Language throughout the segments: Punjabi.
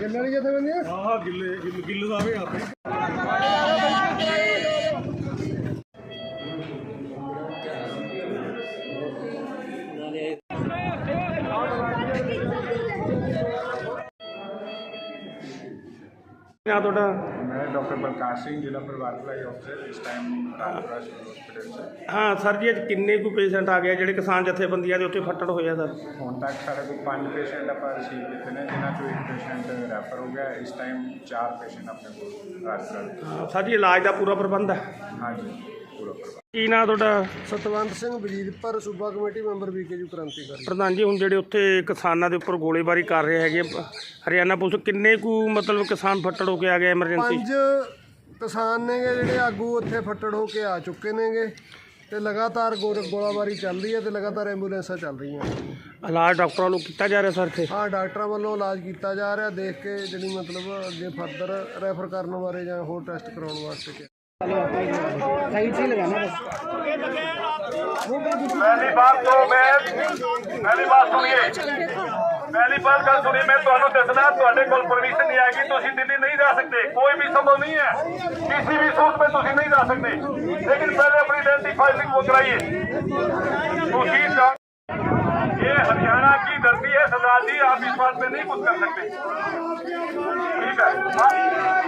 ਗਿੱਲ ਵਾਲੀ ਜਥੇਬੰਦੀਆਂ ਆਹ ਗਿੱਲੇ ਗਿੱਲ ਗਿੱਲ ਦਾ ਵੀ ਆਪੇ ਨਾ ਤੁਹਾਡਾ मैं डॉक्टर बलकार सिंह जिला परिवार भलाई अफसर इस टाइम रामपुरा सिविल हॉस्पिटल से ਹਾਂ ਸਰ ਜੀ ਅੱਜ ਕਿੰਨੇ ਕੁ ਪੇਸ਼ੈਂਟ ਆ ਗਏ ਆ ਜਿਹੜੇ ਕਿਸਾਨ ਜਥੇਬੰਦੀਆਂ ਦੇ ਉੱਤੇ ਫੱਟੜ ਹੋਏ ਆ ਸਰ ਹੁਣ ਤੱਕ ਸਾਡੇ ਕੋਲ ਪੰਜ ਪੇਸ਼ੈਂਟ ਆਪਾਂ ਰਿਸੀਵ ਕੀਤੇ ਨੇ ਜਿਨ੍ਹਾਂ ਚੋਂ ਇੱਕ ਪੇਸ਼ੈਂਟ ਰੈਫਰ ਹੋ ਗਿਆ ਇਸ ਟਾਈਮ ਚਾਰ ਪੇਸ਼ੈਂਟ ਆਪਣੇ ਕੋਲ ਰੈਫਰ ਹਾਂ, ਸਰ ਜੀ ਇਲਾਜ ਦਾ ਪੂਰਾ ਪ੍ਰਬੰਧ ਹੈ ਹਾਂਜੀ ਪੂਰਾ ਕੀ ਨਾਂ ਤੁਹਾਡਾ? ਸਤਵੰਤ ਸਿੰਘ ਵਜੀਦਪੁਰ ਸੂਬਾ ਕਮੇਟੀ ਮੈਂਬਰ ਬੀਕੇਯੂ ਕ੍ਰਾਂਤੀਕਾਰੀ ਪ੍ਰਧਾਨ ਜੀ ਹੁਣ ਜਿਹੜੇ ਉੱਥੇ ਕਿਸਾਨਾਂ ਦੇ ਉੱਪਰ ਗੋਲੀਬਾਰੀ ਕਰ ਰਹੇ ਹੈਗੇ ਹਰਿਆਣਾ ਪੁਲਿਸ ਕਿੰਨੇ ਕੁ ਮਤਲਬ ਕਿਸਾਨ ਫੱਟੜ ਹੋ ਕੇ ਆ ਗਏ ਐਮਰਜੈਂਸੀ ਪੰਜ ਕਿਸਾਨ ਨੇਗੇ ਜਿਹੜੇ ਆਗੂ ਉੱਥੇ ਫੱਟੜ ਹੋ ਕੇ ਆ ਚੁੱਕੇ ਨੇਗੇ ਤੇ ਲਗਾਤਾਰ ਗੋਰ- ਗੋਲਾਬਾਰੀ ਚੱਲ ਰਹੀ ਹੈ ਤੇ ਲਗਾਤਾਰ ਐਂਬੂਲੈਂਸਾਂ ਚੱਲ ਰਹੀਆਂ ਇਲਾਜ ਡਾਕਟਰਾਂ ਨੂੰ ਕੀਤਾ ਜਾ ਰਿਹਾ ਸਰ ਇੱਥੇ? ਹਾਂ ਡਾਕਟਰਾਂ ਵੱਲੋਂ ਇਲਾਜ ਕੀਤਾ ਜਾ ਰਿਹਾ ਦੇਖ ਕੇ ਜਿਹੜੀ ਮਤਲਬ ਅੱਗੇ ਫਰਦਰ ਰੈਫਰ ਕਰਨ ਬਾਰੇ ਜਾਂ ਹੋਰ ਟੈਸਟ ਕਰਾਉਣ ਵਾਸਤੇ ਕਿਹਾ। पहली बात तो मैं पहली बात सुनिए पहली बात गल सुनिए मैं ਤੁਹਾਨੂੰ ਦੱਸਣਾ ਤੁਹਾਡੇ ਕੋਲ ਪਰਮਿਸ਼ਨ ਨਹੀਂ ਆਏਗੀ ਤੁਸੀਂ ਦਿੱਲੀ ਨਹੀਂ ਜਾ ਸਕਦੇ ਕੋਈ ਵੀ ਸੰਭਵ नहीं है किसी भी सूरत में ਤੁਸੀਂ नहीं जा सकते लेकिन पहले अपनी आइडेंटिफाइंग वो कराइए दूसरी बात, ये हरियाणा की धरती है सरदार जी आप इस बात में नहीं कुछ कर सकते ठीक है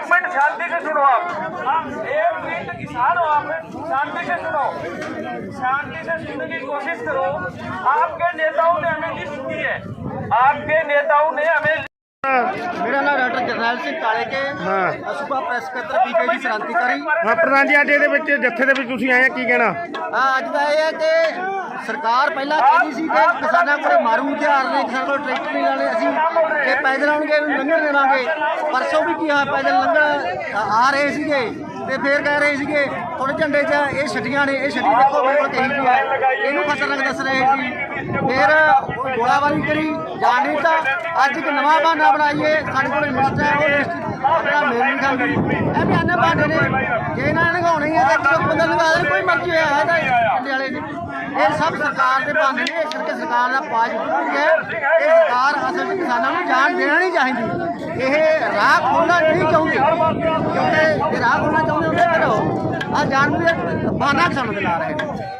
एक एक मिनट शांति से सुनो आप आप एक मिनट किसान हो आप शांति से सुनो शांति से सुनने की कोशिश करो आपके नेताओं ने हमें लिस्ट की है आपके नेताओं ने हमें ਮੇਰਾ ਨਾਮ ਡਾਕਟਰ ਜਰਨੈਲ ਸਿੰਘ ਕਾਲੇ ਕੇ ਹਾਂ ਸੂਬਾ ਪ੍ਰੈਸ ਸਕੱਤਰ ਪੀਕੇ ਜੀ ਕ੍ਰਾਂਤੀਕਾਰੀ ਹਾਂ ਪ੍ਰਧਾਨ ਜੀ ਅੱਜ ਇਹਦੇ ਵਿੱਚ ਜੱਥੇ ਦੇ ਵਿੱਚ ਤੁਸੀਂ ਆਏ ਆ ਕੀ ਕਹਿਣਾ ਆ ਅੱਜ ਦਾ ਇਹ ਹੈ ਕਿ ਸਰਕਾਰ ਪਹਿਲਾਂ ਕਹਿੰਦੀ ਸੀ ਕਿ ਕਿਸਾਨਾਂ ਕੋਲੇ ਮਾਰੂ ਹਥਿਆਰ ਨੇ ਕਿਸਾਨਾਂ ਕੋਲ ਟਰੈਕਟਰ ਨਹੀਂ ਲਾਣੇ ਅਸੀਂ ਕਿ ਪੈਦਲ ਆਉਣਗੇ ਲੰਘਣ ਦੇਵਾਂਗੇ। ਪਰਸੋਂ ਵੀ ਕੀ ਹੋਇਆ, ਪੈਦਲ ਲੰਘਣ ਆ- ਰਹੇ ਸੀਗੇ ਤੇ ਫੇਰ ਕਹਿ ਰਹੇ ਸੀਗੇ ਥੋੜੇ ਝੰਡੇ 'ਚ ਇਹ ਛੱਡੀਆਂ ਨੇ, ਇਹ ਛੱਡੀ ਦੇਖੋ ਬਿਲਕੁਲ ਕਹੀ ਦੀ ਹੈ ਇਹਨੂੰ ਖਤਰਨਾਕ ਦੱਸ ਰਹੇ ਸੀ। ਫੇਰ ਗੋਲਾਬਾਰੀ ਕਰੀ, ਜਾਣੀ ਤਾਂ ਅੱਜ ਇੱਕ ਨਵਾਂ ਬਹਾਨਾ ਬਣਾਈਏ, ਸਾਡੇ ਕੋਲ ਮਿਨਿਸਟਰ ਹੈ, ਉਹ ਲਿਸਟ ਆਪਣਾ ਮੇਲ ਨਹੀਂ ਖਾਂਦੀ। ਇਹ ਵੀ ਆਨੇ ਬਹਾਨੇ ਨੇ। ਜੇ ਇਹਨਾਂ ਨੇ ਲਗਾਉਣੀ ਹੈ ਤਾਂ ਇੱਕ ਬੰਦਾ ਲਗਾ ਦੇ ਕੋਈ ਮਰਜ਼ੀ ਹੋਇਆ, ਹੈ ਇਹ ਸਭ ਸਰਕਾਰ ਦੇ ਬਹਾਨੇ ਨੇ, ਇਸ ਕਰਕੇ ਸਰਕਾਰ ਦਾ ਪਾਜ ਟੁੱਟੀ ਹੈ ਇਹ ਸਰਕਾਰ ਅਸਲ ਵਿੱਚ ਕਿਸਾਨਾਂ ਨੂੰ ਜਾਣ ਦੇਣਾ ਨਹੀਂ ਚਾਹੀਦੀ। ਇਹ ਰਾਹ ਖੋਲਣਾ ਨਹੀਂ ਚਾਹੁੰਦੀ। ਕਿਉਂਕਿ ਇਹ ਰਾਹ ਖੋਲਣਾ ਚਾਹੁੰਦੇ ਹੁੰਦੇ ਕਰੋ ਆ ਜਾਣ ਨੂੰ ਇਹ ਬਹਾਨਾ ਕਿਸਾਨਾਂ ਰਹੇ ਨੇ